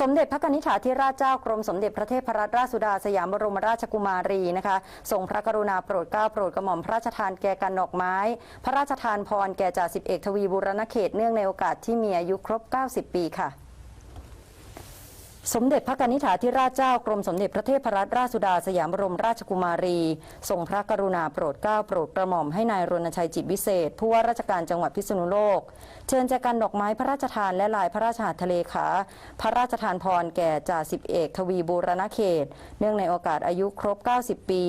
สมเด็จพระนิธิาธิราชเจ้ากรมสมเด็จพระเทพรัตนราชสุดาสยามบรมราชกุมารีนะคะทรงพระกรุณาโปรดเกล้าโปรดกระหม่อมพระราชทานแก่กันดอกไม้ พระราชทานพรแก่จ่าสิบเอกทวีบุรณเขตเนื่องในโอกาสที่มีอายุครบ 90 ปีค่ะ สมเด็จพระกนิษฐาธิราชเจ้ากรมสมเด็จพระเทพรัตนราชสุดาสยามบรมราชกุมารีทรงพระกรุณาโปรดเกล้าโปรดกระหม่อมให้นายรณชัยจิตวิเศษ ผู้ว่าราชการจังหวัดพิษณุโลก เชิญแจกันดอกไม้พระราชทานและลายพระราชหัตถเลขา พระราชทานพรแก่จ่าสิบเอกทวีบูรณเขต เนื่องในโอกาสอายุครบ 90 ปี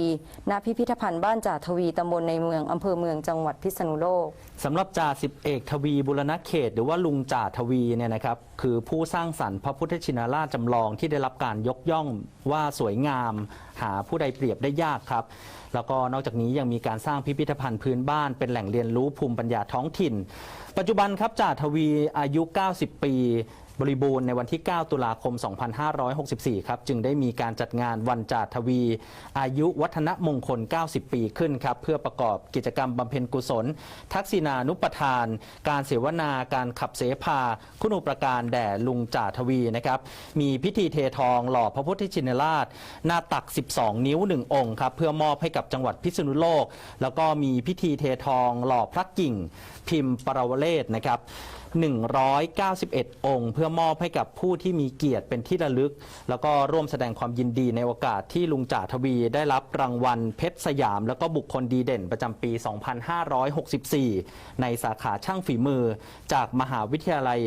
ณพิพิธภัณฑ์บ้านจ่าทวีตำบลในเมืองอำเภอเมืองจังหวัดพิษณุโลกสำหรับจ่าสิบเอกทวีบุรณเขต หรือว่าลุงจ่าทวีเนี่ยนะครับคือผู้สร้างสรรค์พระพุทธชินราชจำลองที่ได้รับการยกย่องว่าสวยงาม หาผู้ใดเปรียบได้ยากครับ แล้วก็นอกจากนี้ยังมีการสร้างพิพิธภัณฑ์พื้นบ้านเป็นแหล่งเรียนรู้ภูมิปัญญาท้องถิ่น ปัจจุบันครับจ่าทวีอายุ 90 ปี บริบูรณ์ในวันที่ 9 ตุลาคม 2564 ครับ จึงได้มีการจัดงานวันจ่าทวี อายุวัฒนมงคล 90 ปีขึ้นครับ เพื่อประกอบกิจกรรมบำเพ็ญกุศล ทักษิณานุปทาน การเสวนา การขับเสพาคุณอุปการแด่ลุงจ่าทวีนะครับ มีพิธีเททองหล่อพระพุทธชินราช หน้าตัก 12 นิ้ว 1 องค์ครับ เพื่อมอบให้กับจังหวัดพิษณุโลก แล้วก็มีพิธีเททองหล่อพระกิ่ง พิมพ์ปรวเรศนะครับ191 องค์ เพื่อมอบให้กับผู้ที่มีเกียรติเป็นที่ระลึก แล้วก็ร่วมแสดงความยินดีในโอกาสที่ลุงจ่าทวีได้รับรางวัลเพชรสยาม แล้วก็บุคคลดีเด่นประจำปี 2564 ในสาขาช่างฝีมือ จากมหาวิทยาลัย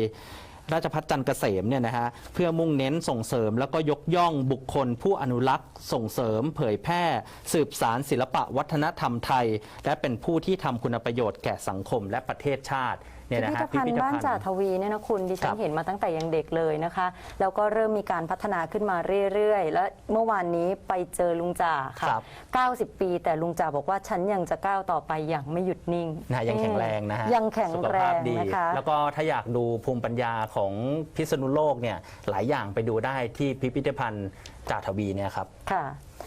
ราชพัฒจันทร์เกษมเนี่ยนะฮะเพื่อมุ่งเน้นส่งเสริม แล้วก็ยกย่องบุคคลผู้อนุรักษ์ ส่งเสริม เผยแพร่ สืบสารศิลปะวัฒนธรรมไทย และเป็นผู้ที่ทำคุณประโยชน์แก่สังคมและประเทศชาติ พินะพิฮะธภัณฑ์บ้านจ่าทวีเนี่ยนะคุณดิฉัคนรับเห็นมาตั้งแต่ยังเด็กเลยนะคะ แล้วก็เริ่มมีการพัฒนาขึ้นมาเรื่อยๆ และเมื่อวานนี้ไปเจอลุงจ่าค่ะครับ90 ปี แต่ลุงจ่าบอกว่าฉันยังจะก้าวต่อไปอย่างไม่หยุดนิ่งนะยังแข็งแรงนะฮะยังแข็งสุขแรภาพงดีนะคะ แล้วก็ถ้าอยากดูภูมิปัญญาของพิษณุโลกเนี่ยหลายอย่างไปดูได้ที่พิพิธภัณฑ์จ่าทวีเนี่ยครับค่ะ